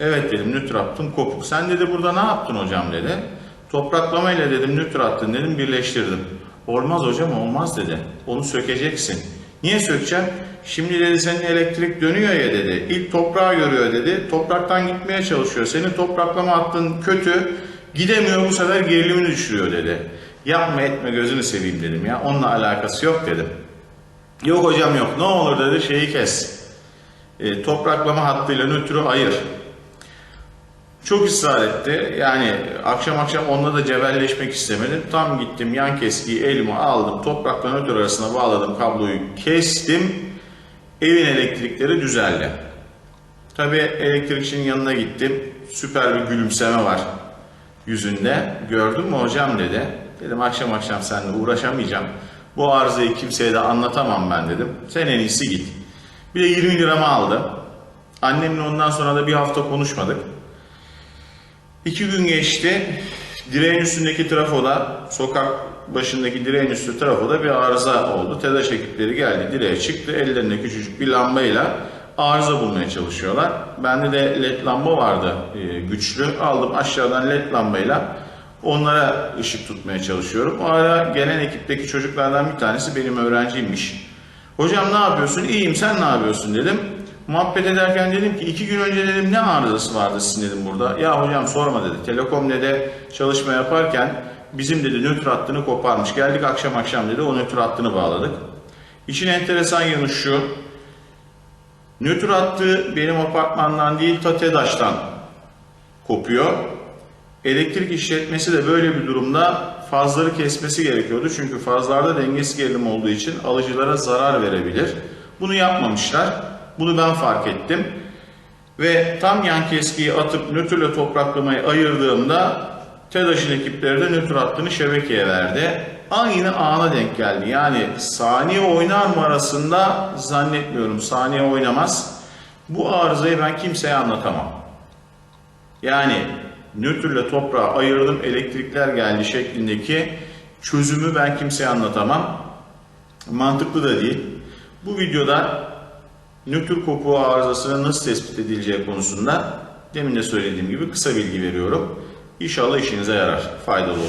Evet dedim nötr attım kopuk. Sen dedi burada ne yaptın hocam dedi. Topraklamayla dedim nötr attın dedim birleştirdim. Olmaz hocam olmaz dedi. Onu sökeceksin. Niye sökeceğim? Şimdi dedi senin elektrik dönüyor ya dedi. İlk toprağı görüyor dedi. Topraktan gitmeye çalışıyor. Senin topraklama attığın kötü. Gidemiyor bu sefer gerilimini düşürüyor dedi. Yapma etme gözünü seveyim dedim ya. Onunla alakası yok dedim. Yok hocam yok. Ne olur dedi şeyi kes. E, topraklama hattıyla nötrü ayır. Çok ısrar etti. Yani akşam akşam onunla da cebelleşmek istemedim. Tam gittim yan keskiyi elime aldım. Toprakla nötr arasına bağladım kabloyu kestim. Evin elektrikleri düzeldi. Tabii elektrikçinin yanına gittim. Süper bir gülümseme var yüzünde. Gördün mü hocam dedi. Dedim akşam akşam seninle uğraşamayacağım. Bu arızayı kimseye de anlatamam ben dedim. Sen en iyisi git. Bir de 20 liramı aldı. Annemle ondan sonra da bir hafta konuşmadık. İki gün geçti. Direğin üstündeki trafoda, sokak başındaki direğin üstü trafoda bir arıza oldu. TEDAŞ ekipleri geldi, direğe çıktı. Ellerinde küçücük bir lambayla arıza bulmaya çalışıyorlar. Bende de led lamba vardı e, güçlü. Aldım aşağıdan led lambayla onlara ışık tutmaya çalışıyorum. O ara gelen ekipteki çocuklardan bir tanesi benim öğrenciymiş. Hocam ne yapıyorsun? İyiyim sen ne yapıyorsun dedim. Muhabbet ederken dedim ki iki gün önce dedim ne arızası vardı sizin dedim burada. Ya hocam sorma dedi. Telekom'de çalışma yaparken bizim dedi nötr hattını koparmış. Geldik akşam akşam dedi o nötr hattını bağladık. İşin enteresan yanı şu. Nötr hattı benim apartmandan değil ta TEDAŞ'tan kopuyor. Elektrik işletmesi de böyle bir durumda fazları kesmesi gerekiyordu. Çünkü fazlarda dengesiz gerilim olduğu için alıcılara zarar verebilir. Bunu yapmamışlar. Bunu ben fark ettim. Ve tam yan keskiyi atıp nötrle topraklamayı ayırdığımda TEDAŞ'ın ekipleri de nötr hattını şebekeye verdi. Aynı ana denk geldi. Yani saniye oynar mı arasında zannetmiyorum. Saniye oynamaz. Bu arızayı ben kimseye anlatamam. Yani nötrle toprağı ayırdım elektrikler geldi şeklindeki çözümü ben kimseye anlatamam. Mantıklı da değil. Bu videoda nötr kopuğu arızasının nasıl tespit edileceği konusunda demin de söylediğim gibi kısa bilgi veriyorum. İnşallah işinize yarar, faydalı olur.